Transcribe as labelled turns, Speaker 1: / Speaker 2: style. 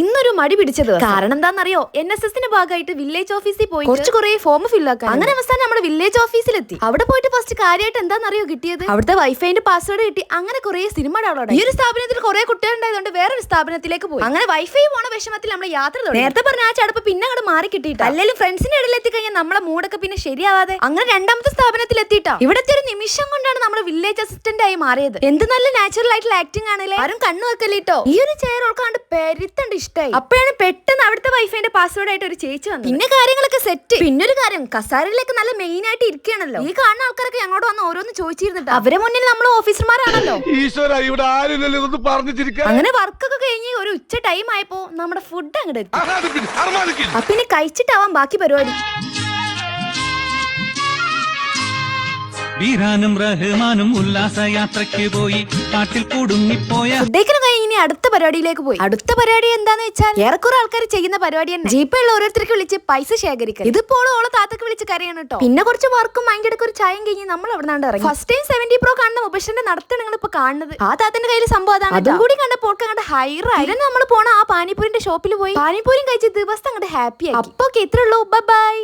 Speaker 1: ഇന്ന് ഇന്നൊരു മടി പിടിച്ചത് കാരണം എന്താണെന്നറിയോ? എൻ എസ് എസിന്റെ ഭാഗമായിട്ട് വില്ലേജ് ഓഫീസിൽ പോയി കുറച്ച് കുറെ ഫോം ഫില്ലാക്കാൻ അങ്ങനെ അവസാനം നമ്മുടെ വില്ലേജ് ഓഫീസിലെത്തി അവിടെ പോയിട്ട് ഫസ്റ്റ് കാര്യമായിട്ട് എന്താണെന്നറിയോ കിട്ടിയത്? അവിടുത്തെ വൈഫൈന്റെ പാസ്വേഡ് കിട്ടി. അങ്ങനെ കുറെ സിനിമ ഡൗൺലോഡ് ഈ ഒരു സ്ഥാപനത്തിൽ കുറെ കുട്ടികൾ ഉണ്ടായതുകൊണ്ട് വേറൊരു സ്ഥാപനത്തിലേക്ക് പോയി. അങ്ങനെ വൈഫൈ പോണ വിഷമത്തിൽ നമ്മൾ യാത്ര നേരത്തെ പറഞ്ഞ ആ ചടപ്പ് പിന്നെ അങ്ങോട്ട് മാറി കിട്ടിയിട്ട്. അല്ലെങ്കിൽ ഫ്രണ്ട്സിന്റെ ഇടയിൽ എത്തിക്കഴിഞ്ഞാൽ നമ്മളെ മൂടൊക്കെ പിന്നെ ശരിയാവാതെ. അങ്ങനെ രണ്ടാമത്തെ സ്ഥാപനത്തിൽ എത്തിയിട്ടാ. ഇവിടത്തെ ഒരു നിമിഷം കൊണ്ടാണ് നമ്മുടെ വില്ലേജ് അസിസ്റ്റന്റ് ആയി മാറിയത്. എന്ത് നല്ല നാച്ചുറൽ ആയിട്ടുള്ള ആക്ടിംഗ് ആണല്ലേ? ആരും കണ്ണു വെക്കലിട്ടോ. ഈ ഒരു ചെയർ ഓർക്കാണ്ട് പെരുത്തണ്ട് ഇഷ്ടമായി അപ്പോഴാണ് പെട്ടെന്ന് അവിടുത്തെ വൈഫൈന്റെ പാസ്വേഡ് ആയിട്ട് ഒരു ചേച്ചി വന്നു പിന്നെ കാര്യങ്ങളൊക്കെ സെറ്റ് പിന്നെ ഒരു കാര്യം കസാരയിലേക്ക് നല്ല മെയിൻ ആയിട്ട് ഇരിക്കുകയാണല്ലോ ഈ കാണുന്ന ആൾക്കാരൊക്കെ ഞങ്ങളോട് വന്ന് ഓരോന്ന് ചോദിച്ചിരുന്നിട്ട്. അവരെ മുന്നിൽ നമ്മൾ ഓഫീസർമാരാണല്ലോ. അങ്ങനെ വർക്കൊക്കെ കഴിഞ്ഞ് ഒരു ഉച്ച ടൈം ആയപ്പോ നമ്മുടെ ഫുഡ് അങ്ങോട്ട് എത്തി.
Speaker 2: പിന്നെ.
Speaker 1: അപ്പൊ ഇനി കഴിച്ചിട്ടാവാൻ ബാക്കി പരിപാടി.
Speaker 3: വീരാനും റഹ്മാനും ഉല്ലാസയാത്രയ്ക്ക് പോയി. കാട്ടിൽ കുടുങ്ങിപ്പോയ
Speaker 1: ഫുഡേക്കിന് കഴിഞ്ഞ് ഇനി അടുത്ത പരിപാടിയിലേക്ക് പോയി. അടുത്ത പരിപാടി എന്താന്ന് വെച്ചാൽ ഏറെക്കുറെ ആൾക്കാർ ചെയ്യുന്ന പരിപാടി തന്നെ. ജീപ്പുള്ള ഓരോരുത്തർക്ക് വിളിച്ച് പൈസ ശേഖരിക്കുക ഇതിപ്പോൾ ഓളോ താത്തക്ക് വിളിച്ച് കരയാണ് കേട്ടോ പിന്നെ കുറച്ച് വർക്കും അതിന്റെ ഇടയ്ക്ക് ഒരു ചായം കഴിഞ്ഞ് നമ്മൾ അവിടെ നിന്നാണ്ട് ഇറങ്ങി. ഫസ്റ്റ് ടൈം സെവന്റി പ്രോ കാണുന്ന ഉപശന്റെ നടത്താണ് നിങ്ങൾ ഇപ്പൊ കാണുന്നത്. ആ താത്തന്റെ കയ്യിൽ സംഭവം അതാണ് അതും കൂടി കണ്ടപ്പോൾ കണ്ട ഹൈറായി നമ്മൾ പോണ ആ പാനിപ്പൂരിന്റെ ഷോപ്പിൽ പോയി. പാനിപ്പൂരിയും കഴിച്ച് ദിവസം അങ്ങോട്ട് ഹാപ്പി ആയി. അപ്പൊ ഇത്രേ ഉള്ളൂ. ബൈ